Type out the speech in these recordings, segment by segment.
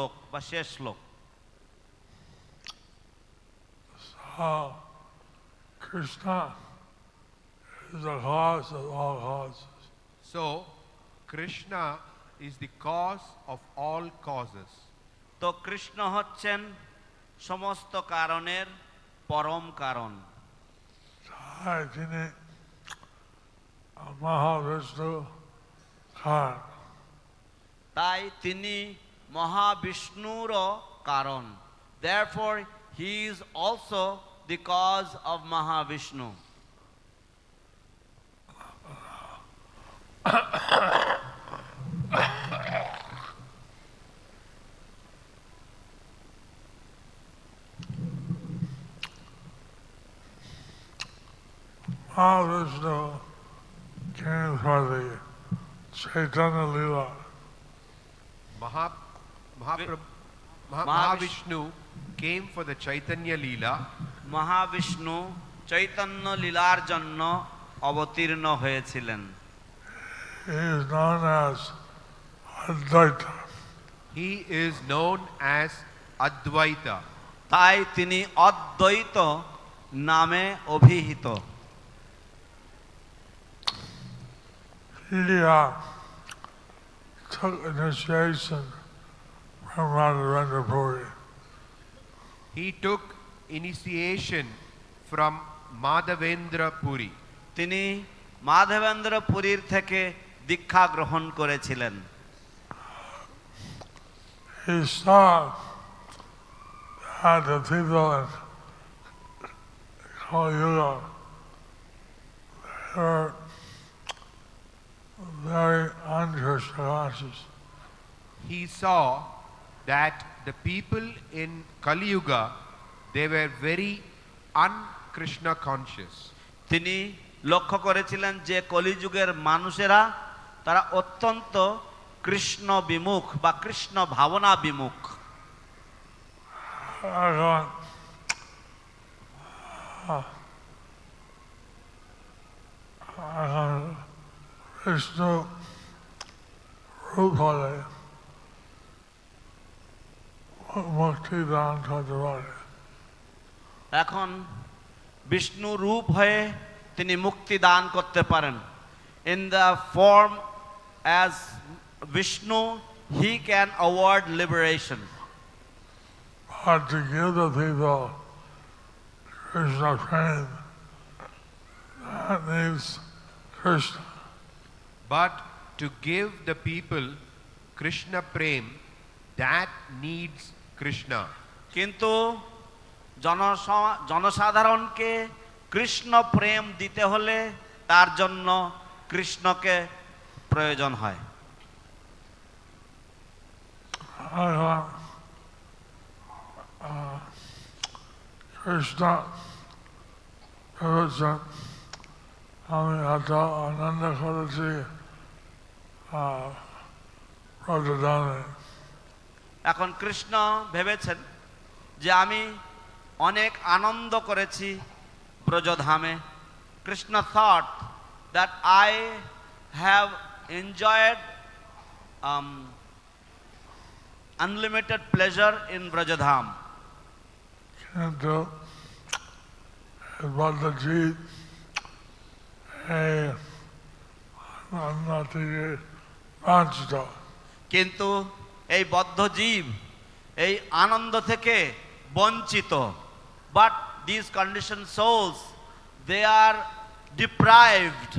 শ্লোক বা শেষ শ্লোক? তো কৃষ্ণ হচ্ছেন সমস্ত কারণের পরম কারণ। তিনি তাই তিনি Mahavishnuro Karan. Therefore, he is also the cause of Mahavishnu. Mahavishnu came for the Chaitanya Lila. Mahavishnu- came for the Chaitanya Leela. Mahavishnu Chaitanya লীলার জন্য অবতীর্ণ হয়েছিলেন He is known as Advaita. He is known as Advaita. তাই তিনি অদ্বৈত নামে অভিহিত uh, took initiation from Radharendra Puri. He took initiation from Madhavendra Puri. তিনি মাধবেন্দ্র পুরীর থেকে দীক্ষা গ্রহণ করেছিলেন He saw that the people in Kali Yuga were very unkrishna conscious. He saw that the people in Kali Yuga, they were very un-Krishna conscious. তিনি লক্ষ্য করেছিলেন যে কলিযুগের মানুষেরা তারা অত্যন্ত কৃষ্ণ বিমুখ বা কৃষ্ণ ভাবনা বিমুখ এখন রূপ হলে মুক্তি দান করতে পারে এখন বিষ্ণু রূপ হয়ে তিনি মুক্তি দান করতে পারেন in the form as Vishnu he can award liberation But to give the people Krishna prem, that needs Krishna. But to give the people Krishna Prem, that needs Krishna. কিন্তু জনস- জনসাধারণকে কৃষ্ণ প্রেম দিতে হলে তার জন্য কৃষ্ণকে প্রয়োজন হয় Krishna represent আমি এত আনন্দ করেছি রজদানে এখন কৃষ্ণ ভেবেছেন যে আমি অনেক আনন্দ করেছি ব্রজধামে। Krishna thought that I have enjoyed unlimited pleasure in Brajdham কিন্তু এই বদ্ধ জীব এই আনন্দ থেকে বঞ্চিত। But this condition souls they are deprived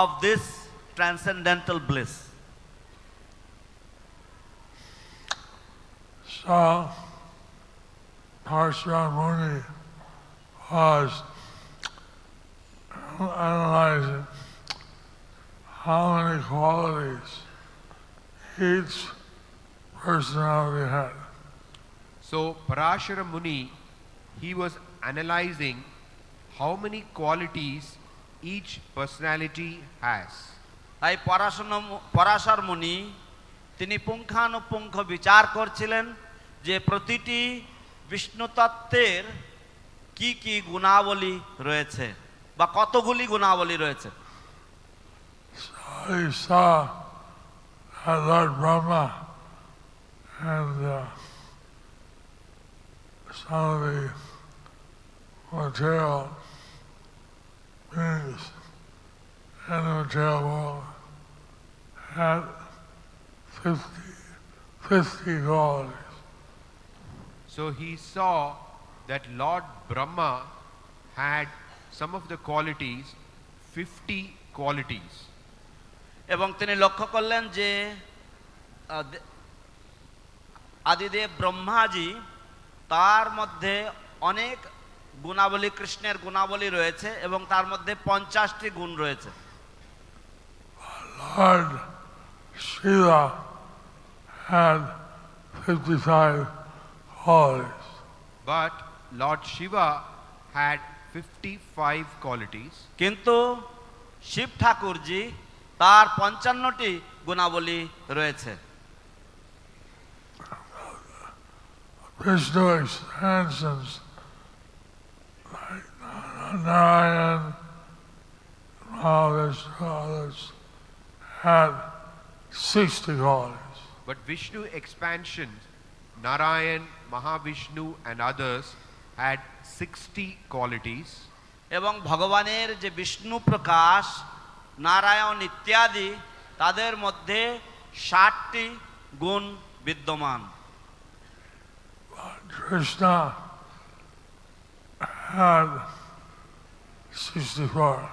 of this transcendental bliss So, Parashar Muni was analyzing how many qualities each personality had. So Parashara Muni, he was analyzing how many qualities each personality has. তাই পরাশন পরাশর মুনি তিনি পুঙ্খানুপুঙ্খ বিচার করছিলেন যে প্রতিটি বিষ্ণু তত্ত্বের কি কি গুণাবলী রয়েছে বা কতগুলি গুণাবলী রয়েছে He saw that Lord Brahma and uh, some of the material beings in the material world had 50, 50 qualities. So he saw that Lord Brahma had some of the qualities, 50 qualities. এবং তিনি লক্ষ্য করলেন যে আহ, দে- আদিদেব ব্রহ্মাজি তার মধ্যে অনেক গুণাবলী কৃষ্ণের গুণাবলী রয়েছে এবং তার মধ্যে পঞ্চাশটি গুণ রয়েছে Lord Shiva had 55 qualities. But Lord Shiva had 55 qualities. কিন্তু শিব ঠাকুরজি তার পঞ্চান্নটি গুণাবলী রয়েছে Vishnu expansions like Narayan, Mahavishnu, others had 60 qualities. But Vishnu expansions, Narayan, Mahavishnu, and others had 60 qualities. এবং ভগবানের যে বিষ্ণু প্রকাশ নারায়ণ ইত্যাদি তাদের মধ্যে ষাটটি গুণ বিদ্যমান Krishna had 64.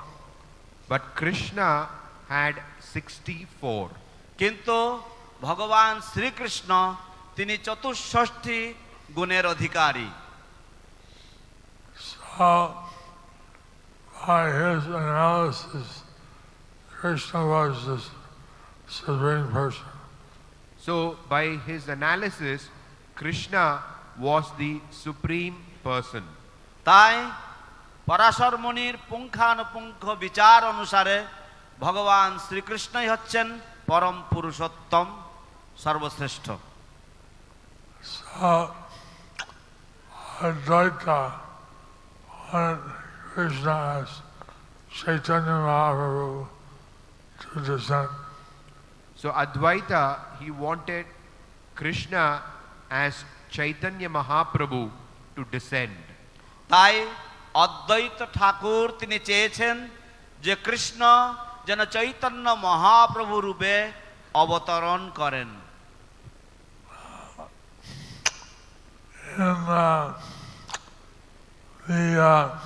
But Krishna had 64. কিন্তু ভগবান শ্রীকৃষ্ণ তিনি চতুষ্ষষ্ঠী গুণের অধিকারী So, by his analysis, Krishna was the supreme person. So, by his analysis, Krishna was the supreme person. তাই পরাশর মুনির পুঙ্খানুপুঙ্খ বিচার অনুসারে ভগবান শ্রীকৃষ্ণই হচ্ছেন পরম পুরুষোত্তম সর্বশ্রেষ্ঠ So, Advaita wanted Krishna as Chaitanya Mahaprabhu to descend. So, Advaita, he wanted Krishna as Chaitanya Mahaprabhu to descend. তাই অদ্বৈত ঠাকুর তিনি চেয়েছেন যে কৃষ্ণ যেন চৈতন্য মহাপ্রভু রূপে অবতরণ করেন In uh, the uh,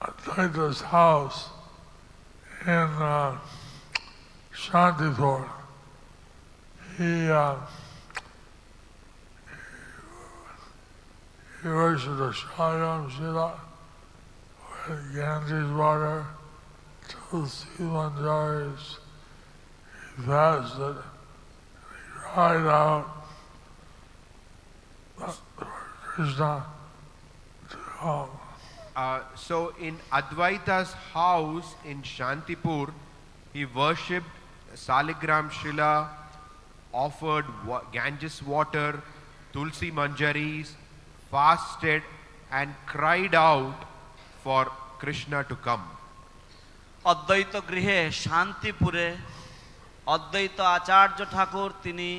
Advaita's house in uh, Shantipur, he, uh, he worshipped a Shayam Shiva with Ganges water, Tulsi Manjaris. He fasted, he cried out Krishna to come. Uh, so, in Advaita's house in Shantipur, he worshipped Saligram Shila, offered Ganges water, Tulsi Manjaris, fasted, and cried out for Krishna to come. অদ্বৈত গৃহে শান্তিপুরে অদ্বৈত আচার্য ঠাকুর তিনি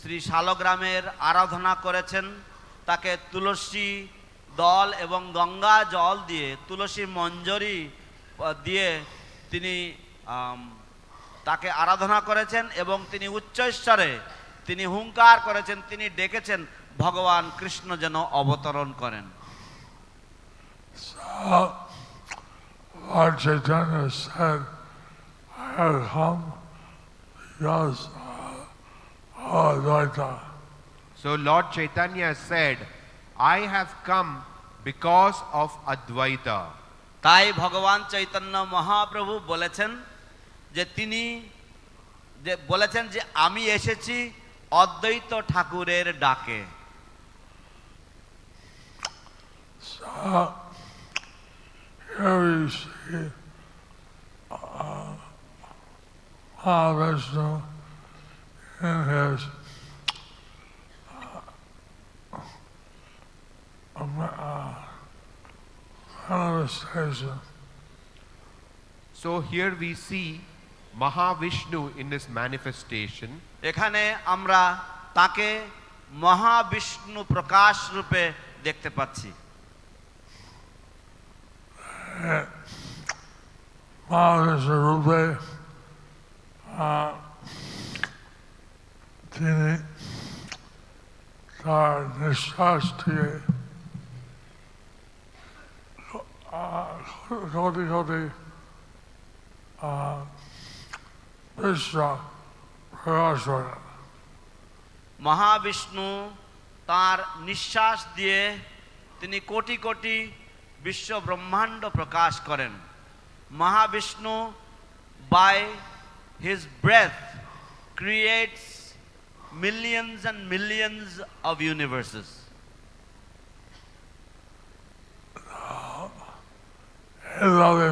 শ্রী শালগ্রামের আরাধনা করেছেন তাকে তুলসী দল এবং গঙ্গা জল দিয়ে তুলসী মঞ্জরি দিয়ে তিনি তাকে আরাধনা করেছেন এবং তিনি উচ্চ স্তরে তিনি হুঙ্কার করেছেন তিনি ডেকেছেন ভগবান কৃষ্ণ যেন অবতরণ করেন। তাই ভগবান চৈতন্য মহাপ্রভু বলেছেন যে তিনি যে বলেছেন যে আমি এসেছি অদ্বৈত ঠাকুরের ডাকে। So, here we see Mahavishnu in his uh, um, uh, manifestation এখানে আমরা তাকে মহাবিষ্ণু প্রকাশ রূপে দেখতে পাচ্ছি মহাবিষ্ণু রূপে তিনি তার নিঃশ্বাস থেকে কোটি কোটি আহ, বিশ্ব প্রকাশ করেন মহাবিষ্ণু তার নিঃশ্বাস দিয়ে তিনি কোটি কোটি বিশ্ব ব্রহ্মাণ্ড প্রকাশ করেন Mahavishnu by his breath creates millions and millions of universes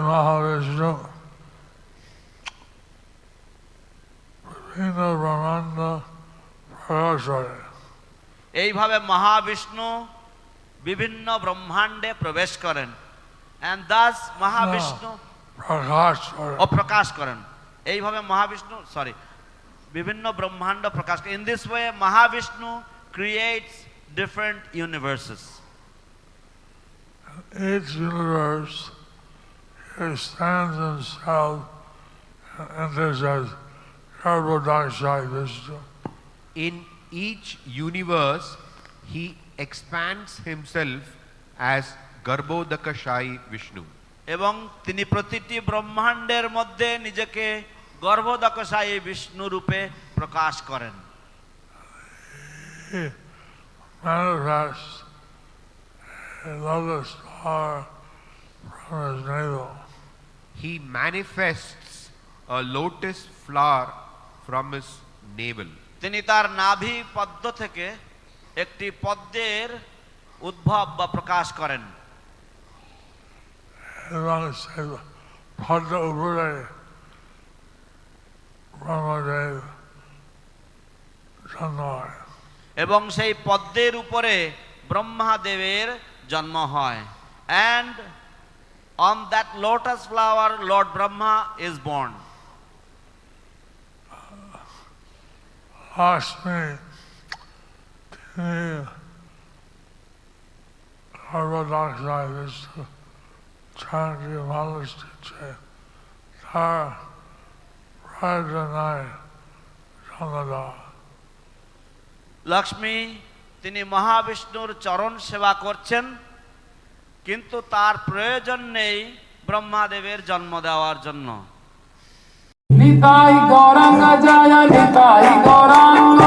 Mahavishnu প্রকাশ করে এইভাবে মহাবিষ্ণু বিভিন্ন ব্রহ্মাণ্ডে প্রবেশ করেন অ্যান্ড দাস মহাবিষ্ণু প্রকাশ করে ও প্রকাশ করেন এইভাবে মহাবিষ্ণু সরি বিভিন্ন ব্রহ্মাণ্ড প্রকাশ in this way Mahavishnu creates different universes each universe expands himself into as carbon dioxide Vishnu. in each universe he expands himself as Garbhodakashai Vishnu. এবং তিনি প্রতিটি ব্রহ্মাণ্ডের মধ্যে নিজেকে গর্ভদকশায়ী বিষ্ণু রূপে প্রকাশ করেন He manifests a lotus flower from his navel. তিনি তার নাভি পদ্ম থেকে একটি পদ্মের উদ্ভব বা প্রকাশ করেন। এবং সেই পদ্ম উপরে ব্রহ্মদেব জন্ম হয়। এবং সেই পদ্মের উপরে ব্রহ্মাদেবের জন্ম হয়। And on that lotus flower lord Brahma is born Lakshmi তিনি সর্বদক্ষায় বিশ্ব চাকরি মানুষ দিচ্ছে তার প্রয়োজন নাই জন্ম দেওয়া লক্ষ্মী তিনি মহাবিষ্ণুর চরণ সেবা করছেন কিন্তু তার প্রয়োজন নেই ব্রহ্মাদেবের জন্ম দেওয়ার জন্য নিতাই গৌরাঙ্গ জয় নিতাই গৌরাঙ্গ।